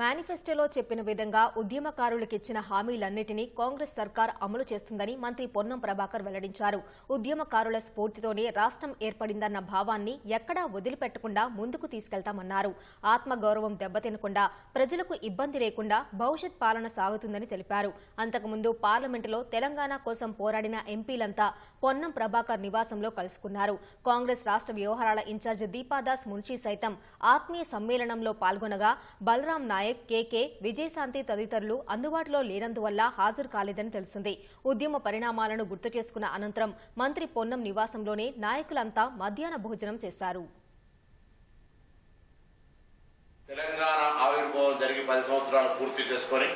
మేనిఫెస్టోలో చెప్పిన విధంగా ఉద్యమకారులకు ఇచ్చిన హామీలన్నింటినీ కాంగ్రెస్ సర్కార్ అమలు చేస్తుందని మంత్రి పొన్నం ప్రభాకర్ వెల్లడించారు. ఉద్యమకారుల స్ఫూర్తితోనే రాష్ట్రం ఏర్పడిందన్న భావాన్ని ఎక్కడా వదిలిపెట్టకుండా ముందుకు తీసుకెళ్తామన్నారు. ఆత్మగౌరవం దెబ్బతినకుండా ప్రజలకు ఇబ్బంది లేకుండా భవిష్యత్ పాలన సాగుతుందని తెలిపారు. అంతకుముందు పార్లమెంటులో తెలంగాణ కోసం పోరాడిన ఎంపీలంతా పొన్నం ప్రభాకర్ నివాసంలో కలుసుకున్నారు. కాంగ్రెస్ రాష్ట్ర వ్యవహారాల ఇన్ఛార్జ్ దీపాదాస్ మున్షీ సైతం ఆత్మీయ సమ్మేళనంలో పాల్గొనగా బలరాం నాయక్ నాయక్ కేకే విజయశాంతి తదితరులు అందుబాటులో లేనందువల్ల హాజరు కాలేదని తెలిసింది. ఉద్యమ పరిణామాలను గుర్తు చేసుకున్న అనంతరం మంత్రి పొన్నం నివాసంలోనే నాయకులంతా మధ్యాహ్న భోజనం చేశారు. తెలంగాణ ఆవిర్భావం జరిగి పది సంవత్సరాలు పూర్తి చేసుకొని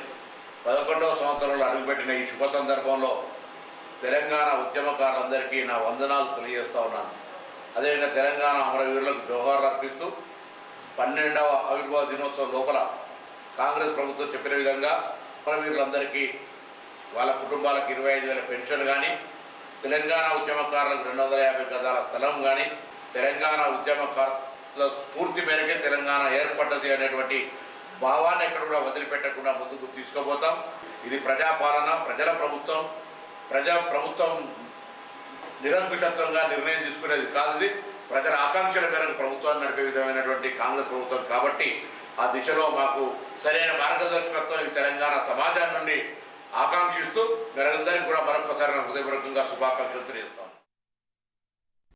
పదకొండవ సంవత్సరంలో అడుగుపెట్టిన ఈ శుభ సందర్భంలో తెలంగాణ ఉద్యమకారులందరికీ నా వందనాలు తెలియజేస్తా ఉన్నాను. అదేవిధంగా తెలంగాణ అమరవీరులకు జోహార్లు అర్పిస్తూ పన్నెండవ ఆవిర్భావ దినోత్సవం లోపల కాంగ్రెస్ ప్రభుత్వం చెప్పిన విధంగా అమరవీరులందరికీ వాళ్ళ కుటుంబాలకు ఇరవై ఐదు వేల పెన్షన్ కానీ తెలంగాణ ఉద్యమకారులకు రెండు వందల యాభై గదాల స్థలం కానీ తెలంగాణ ఉద్యమకారుల స్ఫూర్తి మేరకే తెలంగాణ ఏర్పడ్డది అనేటువంటి భావాన్ని ఎక్కడ కూడా వదిలిపెట్టకుండా ముందుకు తీసుకుపోతాం. ఇది ప్రజాపాలన ప్రజల ప్రభుత్వం ప్రజా ప్రభుత్వం నిరంకుశత్వంగా నిర్ణయం తీసుకునేది కాదు ప్రజల ఆకాంక్షల మేరకు ప్రభుత్వాన్ని నడిపే విధమైనటువంటి కాంగ్రెస్ ప్రభుత్వం కాబట్టి ఆ దిశలో మాకు సరైన మార్గదర్శకత్వం ఈ తెలంగాణ సమాజం నుండి ఆకాంక్షిస్తూ మీరందరికీ కూడా మరొకసారి హృదయపూర్వకంగా శుభాకాంక్షలు తెలియజేస్తాం